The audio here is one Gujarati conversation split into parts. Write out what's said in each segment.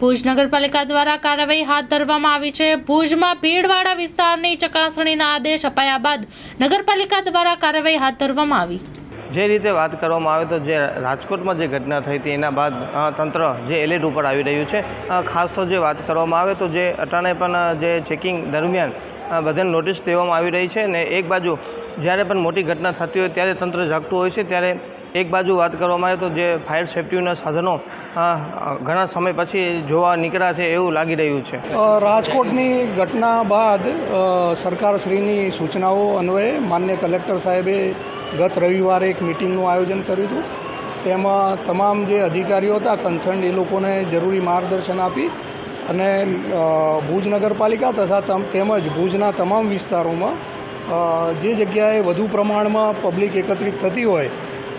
ભુજ નગરપાલિકા દ્વારા કાર્યવાહી હાથ ધરવામાં આવી છે. ભુજમાં ભીડવાળા વિસ્તારની ચકાસણીના આદેશ અપાયા બાદ નગરપાલિકા દ્વારા કાર્યવાહી હાથ ધરવામાં આવી. જે રીતે વાત કરવામાં આવે તો જે રાજકોટમાં જે ઘટના થઈ હતી, એના બાદ તંત્ર જે એલર્ટ ઉપર આવી રહ્યું છે. ખાસ તો જે વાત કરવામાં આવે તો જે અટાણે પણ જે ચેકિંગ દરમિયાન બધાને નોટિસ દેવામાં આવી રહી છે ને એક બાજુ જ્યારે પણ મોટી ઘટના થતી હોય ત્યારે તંત્ર જાગતું હોય છે. ત્યારે એક બાજુ વાત કરવામાં આવે તો જે ફાયર સેફ્ટીના સાધનો ઘણા સમય પછી જોવા નીકળ્યા છે એવું લાગી રહ્યું છે. રાજકોટની ઘટના બાદ સરકારશ્રીની સૂચનાઓ અન્વયે માન્ય કલેક્ટર સાહેબે ગત રવિવારે એક મિટિંગનું આયોજન કર્યું હતું. તેમાં તમામ જે અધિકારીઓ હતા કન્સર્ન એ લોકોને જરૂરી માર્ગદર્શન આપી અને ભુજ નગરપાલિકા તથા તમ, તેમજ ભુજના તમામ વિસ્તારોમાં જે જગ્યાએ વધુ પ્રમાણમાં પબ્લિક એકત્રિત થતી હોય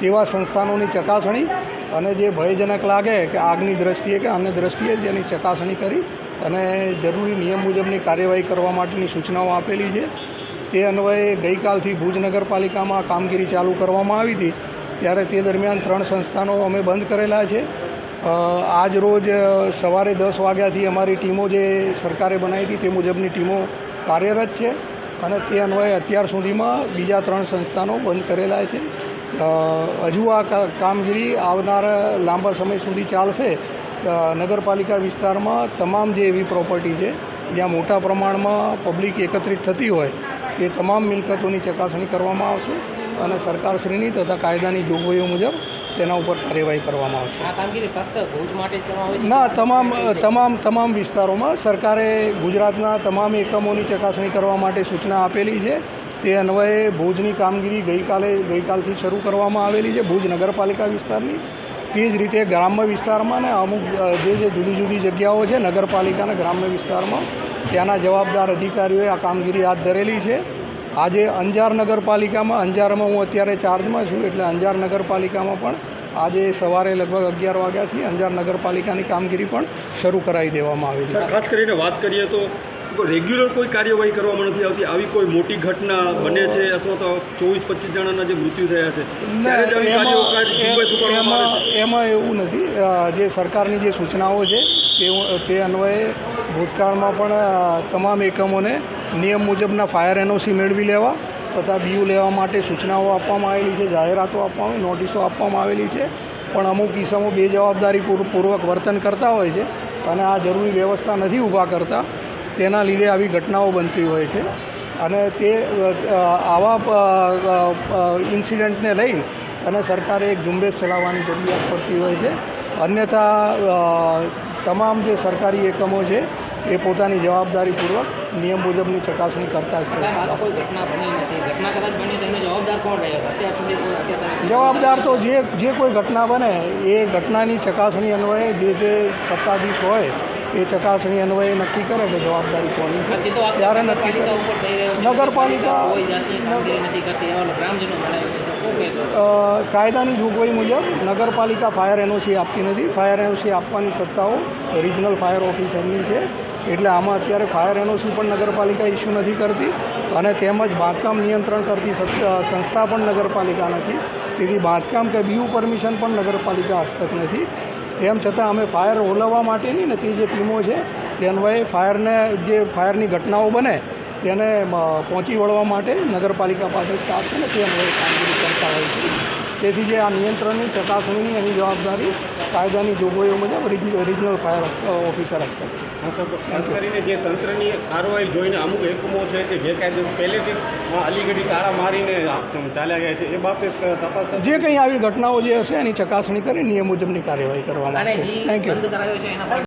તેવા સંસ્થાનોની ચકાસણી અને જે ભયજનક લાગે કે આગની દ્રષ્ટિએ કે અન્ય દ્રષ્ટિએ જેની ચકાસણી કરી અને જરૂરી નિયમ મુજબની કાર્યવાહી કરવા માટેની સૂચનાઓ આપેલી છે. તે અન્વયે ગઈકાલથી ભુજ નગરપાલિકામાં કામગીરી ચાલુ કરવામાં આવી હતી. ત્યારે તે દરમિયાન ત્રણ સંસ્થાનો અમે બંધ કરેલા છે. આજ રોજ સવારે દસ વાગ્યાથી અમારી ટીમો જે સરકારે બનાવી હતી તે મુજબની ટીમો કાર્યરત છે. અને તે અન્વયે અત્યાર સુધીમાં બીજા ત્રણ સંસ્થાનો બંધ કરેલા છે. હજુ આ કામગીરી આવનારા લાંબા સમય સુધી ચાલશે. નગરપાલિકા વિસ્તારમાં તમામ જે એવી પ્રોપર્ટી છે, જ્યાં મોટા પ્રમાણમાં પબ્લિક એકત્રિત થતી હોય, તે તમામ મિલકતોની ચકાસણી કરવામાં આવશે અને સરકારશ્રીની તથા કાયદાની જોગવાઈઓ મુજબ તેના ઉપર કાર્યવાહી કરવામાં આવશે. આ કામગીરી ફક્ત ભુજ માટે કરવામાં આવે ના તમામ તમામ તમામ વિસ્તારોમાં સરકારે ગુજરાતના તમામ એકમોની ચકાસણી કરવા માટે સૂચના આપેલી છે. તે અન્વયે ભુજની કામગીરી ગઈકાલે ગઈકાલથી શરૂ કરવામાં આવેલી છે ભુજ નગરપાલિકા વિસ્તારની. તે જ રીતે ગ્રામ્ય વિસ્તારમાં ને અમુક જે જે જુદી જુદી જગ્યાઓ છે નગરપાલિકાના ગ્રામ્ય વિસ્તારમાં ત્યાંના જવાબદાર અધિકારીઓએ આ કામગીરી હાથ ધરેલી છે. આજે અંજાર નગરપાલિકામાં અંજારમાં હું અત્યારે ચાર્જમાં છું એટલે અંજાર નગરપાલિકામાં પણ આજે સવારે લગભગ અગિયાર વાગ્યાથી અંજાર નગરપાલિકાની કામગીરી પણ શરૂ કરાવી દેવામાં આવી છે. ખાસ કરીને વાત કરીએ તો રેગ્યુલર કોઈ કાર્યવાહી કરવામાં નથી આવતી આવી કોઈ મોટી ઘટના બને છે અથવા તો ચોવીસ પચીસ જણાના જે મૃત્યુ થયા છે એમાં એવું નથી. જે સરકારની જે સૂચનાઓ છે તે તે અન્વયે ભૂતકાળમાં પણ તમામ એકમોને નિયમ મુજબના ફાયર એનઓસી મેળવી લેવા તથા બીયુ લેવા માટે સૂચનાઓ આપવામાં આવેલી છે, જાહેરાતો આપવામાં, નોટિસો આપવામાં આવેલી છે. પણ અમુક કિસ્સામાં બે જવાબદારી પૂર- પૂર્વક વર્તન કરતા હોય છે અને આ જરૂરી વ્યવસ્થા નથી ઊભા કરતા. તેના લીધે આવી ઘટનાઓ બનતી હોય છે. અને તે આવા ઇન્સિડન્ટને લઈ અને સરકારે એક ઝુંબેશ ચલાવવાની જરૂરિયાત પડતી હોય છે. અન્યથા તમામ જે સરકારી એકમો છે એ પોતાની જવાબદારીપૂર્વક નિયમ મુજબની ચકાસણી કરતા જ જવાબદાર તો જે જે કોઈ ઘટના બને એ ઘટનાની ચકાસણી અન્વયે જે તે સત્તાધીશ હોય એ ચકાસણી અન્વયે નક્કી કરે છે જવાબદારી કોની ત્યારે નક્કી કરે. નગરપાલિકા- કાયદાની જોગવાઈ મુજબ નગરપાલિકા ફાયર એનઓસી આપતી નથી. ફાયર એનઓસી આપવાની સત્તાઓ રિજનલ ફાયર ઓફિસરની છે. એટલે આમાં અત્યારે ફાયર એનઓસી પણ નગરપાલિકા ઇસ્યુ નથી કરતી અને તેમજ બાંધકામ નિયંત્રણ કરતી સંસ્થા પણ નગરપાલિકા નથી. તેથી બાંધકામ કે બીયુ પરમિશન પણ નગરપાલિકા હસ્તક નથી. તેમ છતાં અમે ફાયર ઓલવવા માટેની ને તે જે ટીમો છે, તે અન્વયે ફાયરને જે ફાયરની ઘટનાઓ બને, તેને પહોંચી વળવા માટે નગરપાલિકા પાસે સ્ટાફ છે ને તે અન્વયે કામગીરી કરતા હોય છે. તેથી જે આ નિયંત્રણની ચકાસણીની એની જવાબદારી કાયદાની જોગવાઈઓ મુજબ રિજ- રિજનલ ફાયર ઓફિસર હસ્તક છે. કરીને જે તંત્રની કાર્યવાહી જોઈને અમુક એકમો છે કે કાયદે પહેલેથી જ અલીગઢી તાળા મારીને ચાલ્યા ગયા છે એ બાબતે તપાસ જે કંઈ આવી ઘટનાઓ જે હશે એની ચકાસણી કરી નિયમ મુજબની કાર્યવાહી કરવામાં આવશે. Thank you